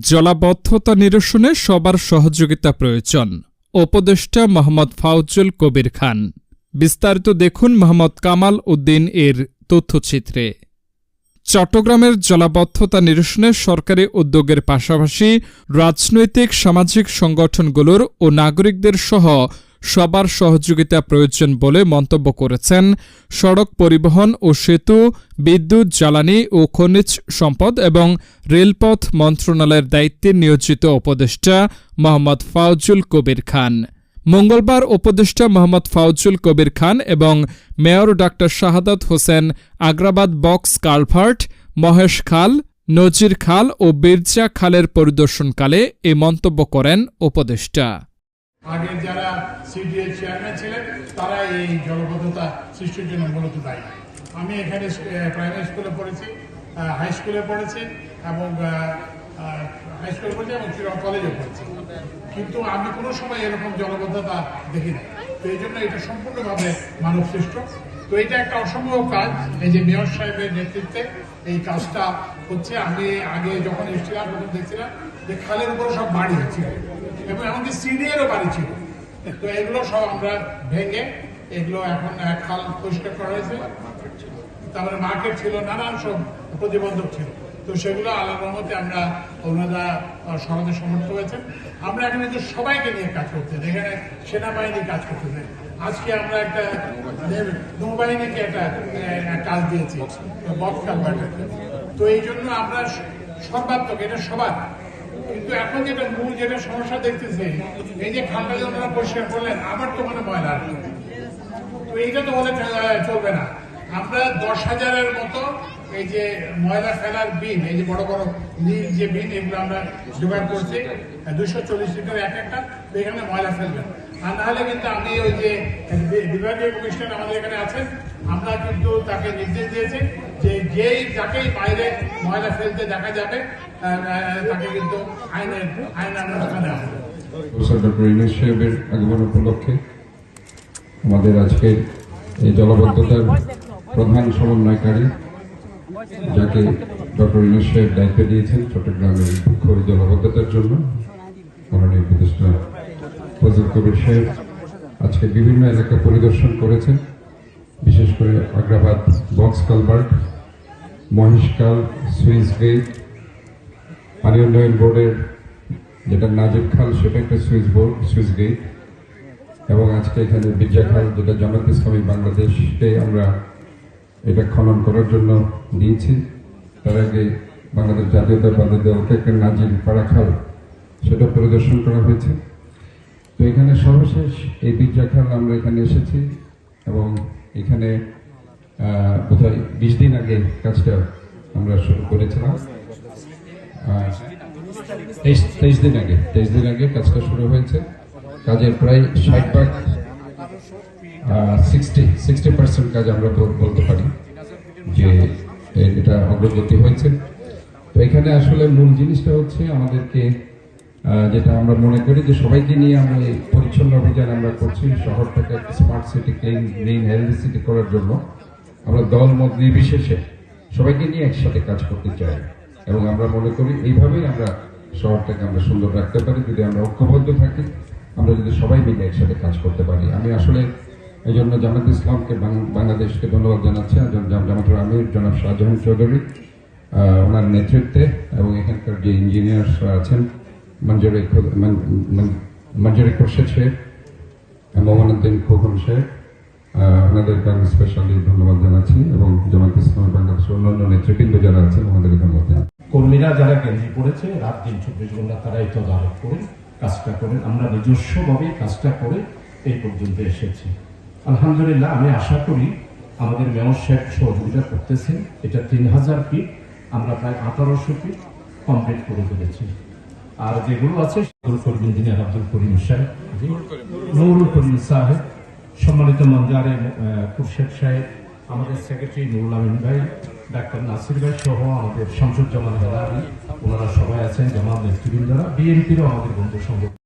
জলাবদ্ধতা নিরসনে সবার সহযোগিতা প্রয়োজন। উপদেষ্টা মোহাম্মদ ফাউজুল কবির খান। বিস্তারিত দেখুন মোহাম্মদ কামাল উদ্দিন এর তথ্যচিত্রে। চট্টগ্রামের জলাবদ্ধতা নিরসনে সরকারি উদ্যোগের পাশাপাশি রাজনৈতিক সামাজিক সংগঠনগুলোর ও নাগরিকদের সহ সবার সহযোগিতা প্রয়োজন বলে মন্তব্য করেছেন সড়ক পরিবহন ও সেতু, বিদ্যুৎ, জ্বালানি ও খনিজ সম্পদ এবং রেলপথ মন্ত্রণালয়ের দায়িত্বে নিয়োজিত উপদেষ্টা মোহাম্মদ ফাউজুল কবির খান। মঙ্গলবার উপদেষ্টা মোহাম্মদ ফাউজুল কবির খান এবং মেয়র ডাক্তার শাহাদাত হোসেন আগ্রাবাদ বক্স কালভার্ট, মহেশ খাল, নজির খাল ও বিরজা খালের পরিদর্শনকালে এ মন্তব্য করেন উপদেষ্টা। আগের যারা সিডিএ চেয়ারম্যান ছিলেন, তারা এই জলবদ্ধতা সৃষ্টির জন্য মূলত দায়ী। আমি এখানে প্রাইমারি স্কুলে পড়েছি হাই স্কুলে পড়েছি এবং হাই স্কুলে পড়েছি এবং কলেজে পড়েছি। কিন্তু আমি কোনো সময় এরকম জলবদ্ধতা দেখি না তো এই জন্য এটা সম্পূর্ণভাবে মানব সৃষ্ট তো এটা একটা অসম্ভব কাজ, এই যে মেয়র সাহেবের নেতৃত্বে এই কাজটা হচ্ছে। আমি আগে যখন এসেছিলাম, তখন দেখছিলাম যে খালের উপরে সব বাড়ি হচ্ছিল এবং এমনকি সিডিএরও বাড়ি ছিল। তো এগুলো সব আমরা ভেঙে এগুলো এখন খাল পরিষ্কার করা হয়েছে। তারপরে মার্কেট ছিল, নানান সব প্রতিবন্ধক ছিল। তো সেগুলো আল্লাহ রহমতে আমরা ওনারা সমাজে সমর্থ হয়েছেন। আমরা এখানে যে সবাইকে নিয়ে কাজ করতে, এখানে সেনাবাহিনী কাজ করতেছে আজকে আমরা একটা নৌবাহিনীকে একটা কাজ দিয়েছি, বক্স কালভার্টের তো এই জন্য আমরা সর্বাত্মক, এটা সবার। কিন্তু এখন যেটা মূল যেটা সমস্যা দেখতেছি, এই যে খালটা যে ওনারা পরিষ্কার করলেন, আবার তো মানে ময়লা। তো এইটা তো বলে চলবে না। আমরা দশ হাজারের মতো এই যে ময়লা ফেলার বিন, এই যে বড় বড় নীল যে বিন, এগুলো আমরা জোগাড় করছি, দুশো চল্লিশ লিটার এক একটা এখানে ময়লা ফেলবেন। আর নাহলে কিন্তু আমি ওই যে বিভাগীয় কমিশনার আমাদের এখানে আছেন, আমরা কিন্তু তাকে নির্দেশ দিয়েছি যে যেই যাকেই বাইরে ময়লা ফেলতে দেখা যাবে তাকে কিন্তু আইনের আইন ব্যবস্থা নেওয়া হবে ডক্টর ইউনুস সাহেবের আগমন উপলক্ষে আমাদের আজকের এই জলবদ্ধতার প্রধান সমন্বয়কারী, যাকে ডক্টর ইউনুস সাহেব দায়িত্ব দিয়েছেন চট্টগ্রামের মুখ্য জলবদ্ধতার জন্য ফজল কবির সাহেব আজকে বিভিন্ন এলাকা পরিদর্শন করেছেন, বিশেষ করে আগ্রাবাদ বক্স কালবার্ট, মহেশকাল, সুইস গেট পানি উন্নয়ন বোর্ডের যেটা নাজিব খাল, সেটা একটা সুইচ বোর্ড সুইচ গেট এবং আজকে এখানে বিদ্যা খাল, যেটা জামাত ইসলামী বাংলাদেশকে আমরা এটা খনন করার জন্য দিয়েছি তার আগে বাংলাদেশ জাতীয়তাবাদী দলকে একটা নাজির পাড়া খাল সেটা পরিদর্শন করা হয়েছে। তো এখানে সর্বশেষ এই বিদ্যা খাল আমরা এখানে এসেছি এবং এখানে বোধহয় বিশ দিন আগে কাজটা আমরা শুরু করেছিলাম। তেইশ তেইশ দিন আগে, তেইশ দিন আগে কাজটা শুরু হয়েছে। কাজের প্রায় ষাট ভাগ সিক্সটি সিক্সটি পার্সেন্ট কাজ আমরা বলতে পারি যে এটা অগ্রগতি হয়েছে। তো এখানে আসলে মূল জিনিসটা হচ্ছে আমাদেরকে যেটা আমরা মনে করি যে সবাইকে নিয়ে আমরা এই পরিচ্ছন্ন অভিযান আমরা করছি শহরটাকে একটা smart city clean green healthy city করার জন্য। আমরা দল, মত নির্বিশেষে সবাইকে নিয়ে একসাথে কাজ করতে চাই। এবং আমরা মনে করি এইভাবেই আমরা শহরটাকে আমরা সুন্দর রাখতে পারি। যদি আমরা ঐক্যবদ্ধ থাকি, আমরা যদি সবাই মিলে একসাথে কাজ করতে পারি। আমি আসলে এই জন্য জামাত ইসলামকে বাংলাদেশকে ধন্যবাদ জানাচ্ছি। আর জাম- জাম- জামাতুল আমির, জনাব শাহজাহান চৌধুরী ওনার নেতৃত্বে এবং এখানকার যে ইঞ্জিনিয়ার্সরা আছেন মঞ্জুরি মঞ্জুরি খোরশেদ সাহেব মোহাম্মদুদ্দিন খোকন আহ, ওনাদেরকে আমি স্পেশালি ধন্যবাদ জানাচ্ছি এবং জামাত ইসলাম বাংলাদেশের অন্যান্য নেতৃবৃন্দ যারা আছেন ওনাদেরকে ধন্যবাদ কর্মীরা যারা কেন্দ্রে পড়েছে রাত দিন চব্বিশ ঘণ্টা তারা এই তদারক করে কাজটা করেন। আমরা নিজস্বভাবে কাজটা করে এই পর্যন্ত এসেছি। আলহামদুলিল্লাহ আমি আশা করি আমাদের মেয়র সাহেব সহযোগিতা করতেছেন। এটা তিন হাজার ফিট আমরা প্রায় আঠারোশো ফিট কমপ্লিট করে ফেলেছি। আর যেগুলো আছে সেগুলো করবেন ইঞ্জিনিয়ার আব্দুল করিম সাহেব। নৌরুল করিম সাহেব, সম্মানিত মঞ্জারে কুরশেদ সাহেব, আমাদের সেক্রেটারি নুরুল আমিন ভাই, ডাক্তার নাসির ভাই সহ আমাদের শামসুজ্জামান হেলারি ওনারা সবাই আছেন জামাত নেতৃবৃন্দরা বিএনপিরও আমাদের বন্ধু সংগঠন